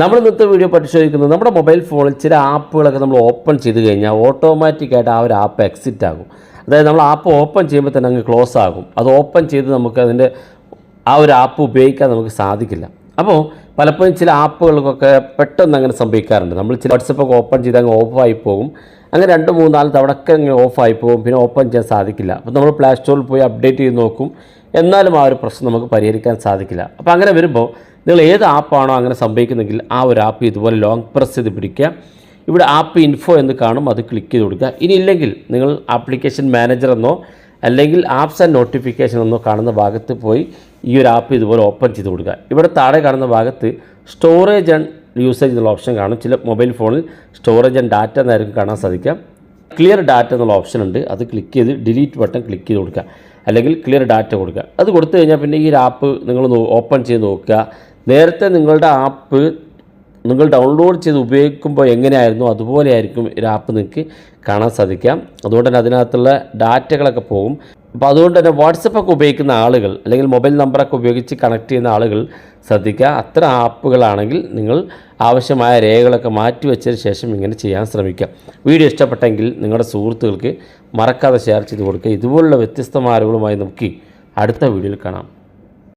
നമ്മൾ ഇന്നത്തെ വീഡിയോ പരിശോധിക്കുന്നത് നമ്മുടെ മൊബൈൽ ഫോണിൽ ചില ആപ്പുകളൊക്കെ നമ്മൾ ഓപ്പൺ ചെയ്ത് കഴിഞ്ഞാൽ ഓട്ടോമാറ്റിക്കായിട്ട് ആ ഒരു ആപ്പ് എക്സിറ്റ് ആകും. അതായത് നമ്മൾ ആപ്പ് ഓപ്പൺ ചെയ്യുമ്പോൾ തന്നെ അങ്ങ് ക്ലോസ് ആകും. അത് ഓപ്പൺ ചെയ്ത് നമുക്ക് അതിന്റെ ആ ഒരു ആപ്പ് ഉപയോഗിക്കാൻ നമുക്ക് സാധിക്കില്ല. അപ്പോൾ പലപ്പോഴും ചില ആപ്പുകൾക്കൊക്കെ പെട്ടെന്ന് അങ്ങനെ സംഭവിക്കാറുണ്ട്. നമ്മൾ ചില വാട്സപ്പൊക്കെ ഓപ്പൺ ചെയ്ത് അങ്ങ് ഓഫായി പോകും. അങ്ങനെ രണ്ട് മൂന്നാൽ തവണയൊക്കെ അങ്ങ് ഓഫായി പോകും. പിന്നെ ഓപ്പൺ ചെയ്യാൻ സാധിക്കില്ല. അപ്പോൾ നമ്മൾ പ്ലേ സ്റ്റോറിൽ പോയി അപ്ഡേറ്റ് ചെയ്ത് നോക്കും. എന്നാലും ആ ഒരു പ്രശ്നം നമുക്ക് പരിഹരിക്കാൻ സാധിക്കില്ല. അപ്പോൾ അങ്ങനെ വരുമ്പോൾ നിങ്ങൾ ഏത് ആപ്പാണോ അങ്ങനെ സംഭവിക്കുന്നെങ്കിൽ ആ ഒരു ആപ്പ് ഇതുപോലെ ലോങ് പ്രസ് ചെയ്ത് പിടിക്കുക. ഇവിടെ ആപ്പ് ഇൻഫോ എന്ന് കാണും അത് ക്ലിക്ക് ചെയ്ത് കൊടുക്കുക. ഇനി ഇല്ലെങ്കിൽ നിങ്ങൾ ആപ്ലിക്കേഷൻ മാനേജർ എന്നോ അല്ലെങ്കിൽ ആപ്സ് ആൻഡ് നോട്ടിഫിക്കേഷൻ എന്നോ കാണുന്ന ഭാഗത്ത് പോയി ഈ ഒരു ആപ്പ് ഇതുപോലെ ഓപ്പൺ ചെയ്ത് കൊടുക്കുക. ഇവിടെ താഴെ കാണുന്ന ഭാഗത്ത് സ്റ്റോറേജ് ആൻഡ് യൂസേജ് എന്നുള്ള ഓപ്ഷൻ കാണും. ചില മൊബൈൽ ഫോണിൽ സ്റ്റോറേജ് ആൻഡ് ഡാറ്റ എന്നായിരിക്കും കാണാൻ സാധിക്കാം ക്ലിയർ ഡാറ്റ എന്നുള്ള ഓപ്ഷൻ ഉണ്ട്. അത് ക്ലിക്ക് ചെയ്ത് ഡിലീറ്റ് ബട്ടൺ ക്ലിക്ക് ചെയ്ത് കൊടുക്കുക. അല്ലെങ്കിൽ ക്ലിയർ ഡാറ്റ കൊടുക്കുക. അത് കൊടുത്തു കഴിഞ്ഞാൽ പിന്നെ ഈ ഒരു ആപ്പ് നിങ്ങൾ ഓപ്പൺ ചെയ്ത് നോക്കുക. നേരത്തെ നിങ്ങളുടെ ആപ്പ് നിങ്ങൾ ഡൗൺലോഡ് ചെയ്ത് ഉപയോഗിക്കുമ്പോൾ എങ്ങനെയായിരുന്നു? അതുപോലെ ആയിരിക്കും ഒരു ആപ്പ് നിങ്ങൾക്ക് കാണാൻ സാധിക്കാം. അതുകൊണ്ട് തന്നെ അതിനകത്തുള്ള ഡാറ്റകളൊക്കെ പോകും. അപ്പോൾ അതുകൊണ്ട് തന്നെ വാട്സപ്പൊക്കെ ഉപയോഗിക്കുന്ന ആളുകൾ അല്ലെങ്കിൽ മൊബൈൽ നമ്പറൊക്കെ ഉപയോഗിച്ച് കണക്ട് ചെയ്യുന്ന ആളുകൾ ശ്രദ്ധിക്കുക. അത്തരം ആപ്പുകളാണെങ്കിൽ നിങ്ങൾ ആവശ്യമായ രേഖകളൊക്കെ മാറ്റി വെച്ചതിന് ശേഷം ഇങ്ങനെ ചെയ്യാൻ ശ്രമിക്കുക. വീഡിയോ ഇഷ്ടപ്പെട്ടെങ്കിൽ നിങ്ങളുടെ സുഹൃത്തുക്കൾക്ക് മറക്കാതെ ഷെയർ ചെയ്ത് കൊടുക്കുക. ഇതുപോലുള്ള വ്യത്യസ്തമായ അറിവുകളുമായി നമുക്ക് അടുത്ത വീഡിയോയിൽ കാണാം.